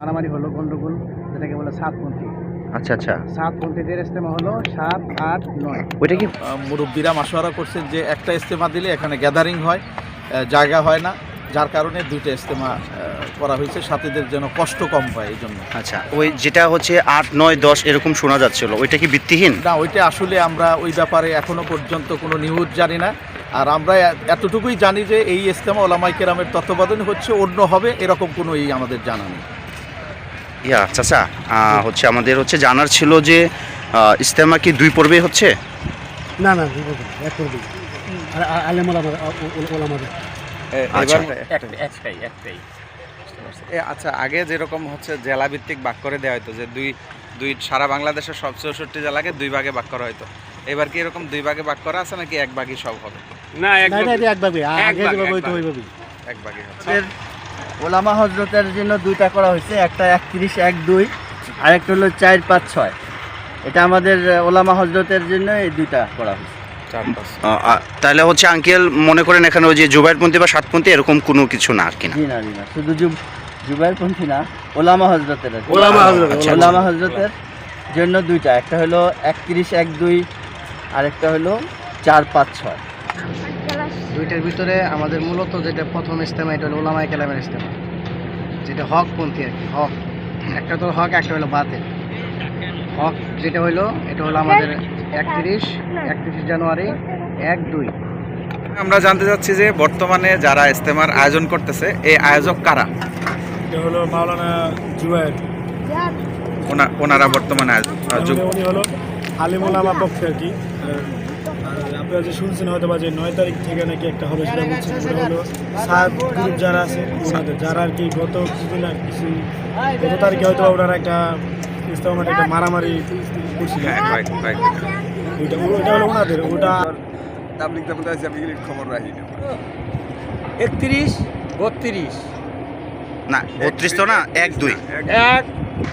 মারামারি হলো গন্ডগোল যেটাকে বলে সাতপন্থী আচ্ছা আচ্ছা। সাতপন্থীদের ইস্তেমা হলো সাত আট নয়। ওইটা কি মুরব্বীরা মাসোয়ারা করছেন যে একটা ইস্তেমা দিলে এখানে গ্যাদারিং হয় জায়গা হয় না যার কারণে দুইটা ইস্তেমা করা হয়েছে সাথীদের যেন কষ্ট কম পায় এই জন্য। আচ্ছা ওই যেটা হচ্ছে আট নয় দশ এরকম শোনা যাচ্ছিল ওইটা কি ভিত্তিহীন? না ওইটা আসলে আমরা ওই ব্যাপারে এখনও পর্যন্ত কোনো নিউজ জানি না আর আমরা এতটুকুই জানি যে এই ইস্তেমা ওলামাই কেরামের তত্ত্বাবধানে হচ্ছে অন্য হবে এরকম কোনো এই আমাদের জানা নেই। ইয়া চাচা হচ্ছে আমাদের হচ্ছে জানার ছিল যে ইস্তেমা কি দুই পর্বে হচ্ছে? না না দুই বছর, এক করবি আর আলেম ওলামা ওলামাদের আচ্ছা। একটাই একটাই। এ আচ্ছা আগে যেরকম হচ্ছে জেলা ভিত্তিক ভাগ করে দেওয়া হতো যে দুই দুই সারা বাংলাদেশের সব চৌষট্টি জেলাকে দুই ভাগে ভাগ করা হতো এবার কি এরকম দুই ভাগে ভাগ করা আছে নাকি এক ভাগই সব হবে? না আগে একভাবে, যেভাবে হইতো একভাবে। ওইভাবেই। এক ভাগে হচ্ছে ওলামা হজরতের জন্য দুইটা করা হয়েছে একটা একত্রিশ এক দুই আর একটা হলো চার পাঁচ ছয়। এটা আমাদের ওলামা হজরতের জন্য এই দুইটা করা হয়েছে। তাহলে হচ্ছে আঙ্কেল মনে করেন এখানে ওই যে জুবাইরপন্থী বা সাতপন্থী এরকম কোনো কিছু না আর কি না? না শুধু জুবাইরপন্থী না ওলামা হজরতের ওলামা হজরত, আচ্ছা, ওলামা হজরতের জন্য দুইটা একটা হলো একত্রিশ এক দুই আরেকটা হলো চার পাঁচ ছয়। দুইটার ভিতরে আমাদের মূলত যেটা প্রথম ইস্তেমা এটা হলো ওলামাই কালামের ইস্তেমা যেটা হকপন্থী আর কি হক। একটা তো হক একটা হলো বাতিল। হক যেটা হলো এটা হলো আমাদের একত্রিশ একত্রিশ জানুয়ারি এক দুই। আমরা জানতে চাচ্ছি যে বর্তমানে যারা ইস্তেমার আয়োজন করতেছে এই আয়োজক কারা? এটা হলো মাওলানা ওনা- ওনারা বর্তমানে উনি হলো আলিম ওলামা পক্ষে আর কি। আপনারা যে শুনছেন হয়তো বা যে নয় তারিখ থেকে নাকি একটা হবে সেটা বলছেন ওটা হলো সাত গ্রুপ যারা আছে ওনাদের যারা আর কি গত কিছুদিন আর কিছু গত তারিখে হয়তো বা ওনারা একটা ইসলামের একটা মারামারি করছিল। হ্যাঁ. ওইটা ওইটা হলো ওনাদের ওটা একত্রিশ বত্রিশ। না বত্রিশ তো না এক দুই। এক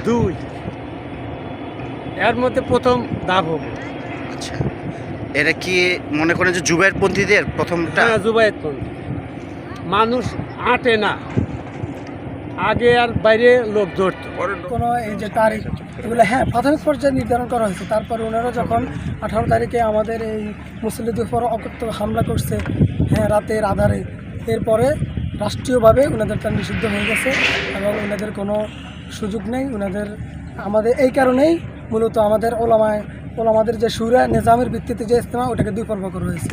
দুই। এর মধ্যে প্রথম দাগ হবে। আচ্ছা। এটা কি মনে করেন যে জুবাইরপন্থীদের প্রথমটা? হ্যাঁ মানুষ আটে না। আগে আর বাইরে লোক ধরতো। কোনো এই যে তারিখ এগুলো হ্যাঁ প্রাথমিক পর্যায়ে নির্ধারণ করা হয়েছে। তারপরে ওনারা যখন আঠারো তারিখে আমাদের এই মুসলিমদের উপর অকত্য হামলা করছে হ্যাঁ রাতের আধারে এরপরে রাষ্ট্রীয়ভাবে ওনাদেরটা নিষিদ্ধ হয়ে গেছে এবং ওনাদের কোনো সুযোগ নেই। ওনাদের আমাদের এই কারণেই মূলত আমাদের ওলামায় ওলামাদের যে সুরা নিজামের ভিত্তিতে যে ইস্তেমা ওটাকে দুই পর্ব করা হয়েছে।